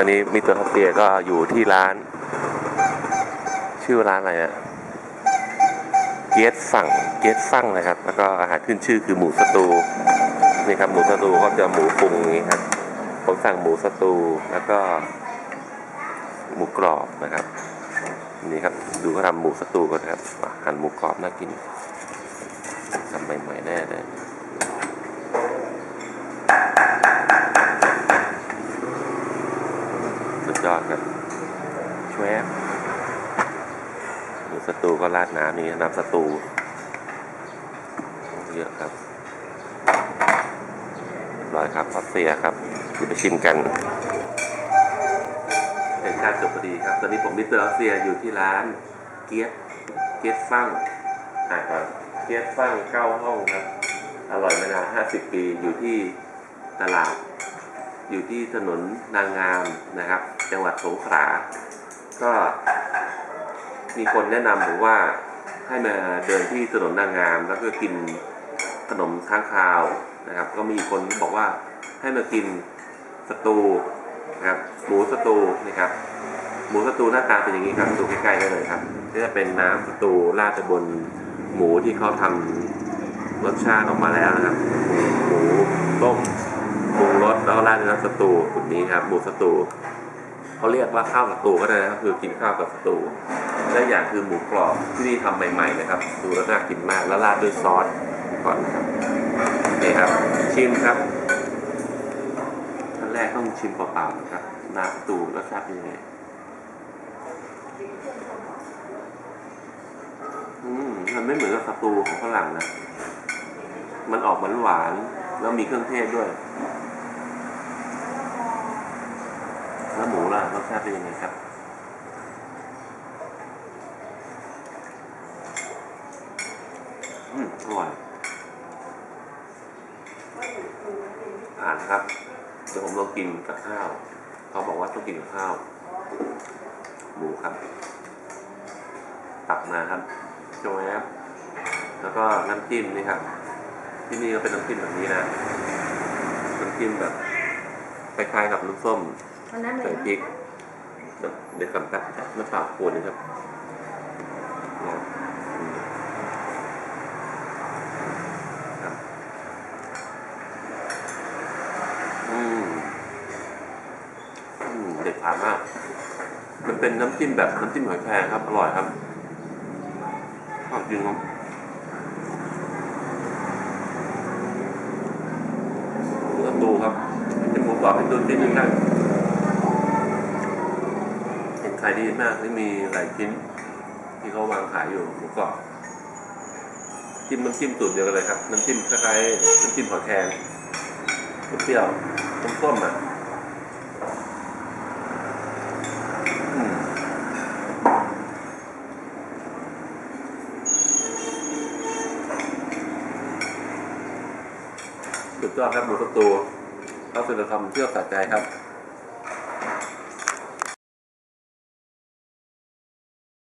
ตอนนี้มิสเตอร์ท็อปเตียก็อยู่ที่ร้าน ชื่อร้านอะไรอะเกียรสั่งเกียรสั่งนะครับ แล้วก็อาหารขึ้นชื่อคือหมูสตูนี่ครับหมูสตูก็จะหมูปรุงอย่างนี้ครับผมสั่งหมูสตูแล้วก็ หมูกรอบนะครับนี่ครับดูเขาทำหมูสตูกันนครับอะหั่นหมูกรอบน่ากินทำใหม่ๆแน่เลยสุดยอดครับ แชวบหมูสตูก็ราดน้ำนี่น้ำสตูเยอะครับร้อยครับพอเสียครับเดี๋ยวไปชิมกันเป็นการจบพอดีครับ ตอนนี้ผมมิสเตอร์ออสเซียอยู่ที่ร้านเกียรเกียรฟั่งอ่าครับเกียรฟั่งเก้าห้องครับ อร่อยมานานห้าสิบปีอยู่ที่ตลาด อยู่ที่ถนนนางงามนะครับ จังหวัดสงขลา ก็มีคนแนะนำผมว่าให้มาเดินที่ถนนนางงาม แล้วก็กินขนมค้างคาวนะครับ ก็มีคนบอกว่าให้มากินสตูนะครับหมูสตูนะครับหมูสตูหน้าตาเป็นอย่างนี้ครับดูใกล้ๆได้เลยครับนี่จะเป็นน้ำสตูราดไปบนหมูที่เขาทำรสชาติออกมาแล้วนะครับ หมูต้มปรุงรสแล้วราดด้วยน้ำสตูแบบนี้ครับหมูสตู เขาเรียกว่าข้าวสตูก็ได้นะครับคือกินข้าวกับสตูและอย่างคือหมูกรอบที่นี่ทำใหม่ ๆ นะครับ ดูแล้วน่ากินมากแล้วราดด้วยซอสก่อนนะครับนี่ครับ ชิมครับขั้นแรกต้องชิมเปล่าๆนะครับน้ำสตูรสชาติเป็นยังไงอืมมันไม่เหมือนกับสตูของฝรั่งนะ มันออกหวานหวานแล้วมีเครื่องเทศด้วย แล้วหมูล่ะรสชาติเป็นยังไงครับอืมอร่อยอ่านครับเดี๋ยวผมลองกินกับข้าว เขาบอกว่าต้องกินกับข้าว หมูครับ ตักมาครับโจแอปแล้วก็น้ำจิ้มนี่ครับ ที่นี่ก็เป็นน้ำจิ้มแบบนี้นะ น้ำจิ้มแบบคล้ายๆกับน้ำส้ม ใส่ยพริกน้ำเดี๋ยวกับตักน้ำเปล่าขวดนึงครับนะครับอืมครับอืมอืมเด็ดขาดมาก มันเป็นน้ำจิ้มแบบน้ำจิ้มหอยแครงครับ อร่อยครับชอบจริงครับหมูสตูครับเป็นหมูกรอบเป็นตัวชิ้นหนึ่งได้เห็นขาย ดีมากที่มีหลายชิ้น ที่เขาวางขายอยู่หมูกรอบจิ้มน้ำจิ้มสูตรเดียวกันเลยครับน้ำจิ้มคล้ายๆน้ำจิ้มหอยแครงเปรี้ยวๆส้มอะสุดยอดครับหมูสตูเขาสู่ธรรมเที่ยวสะใจครับ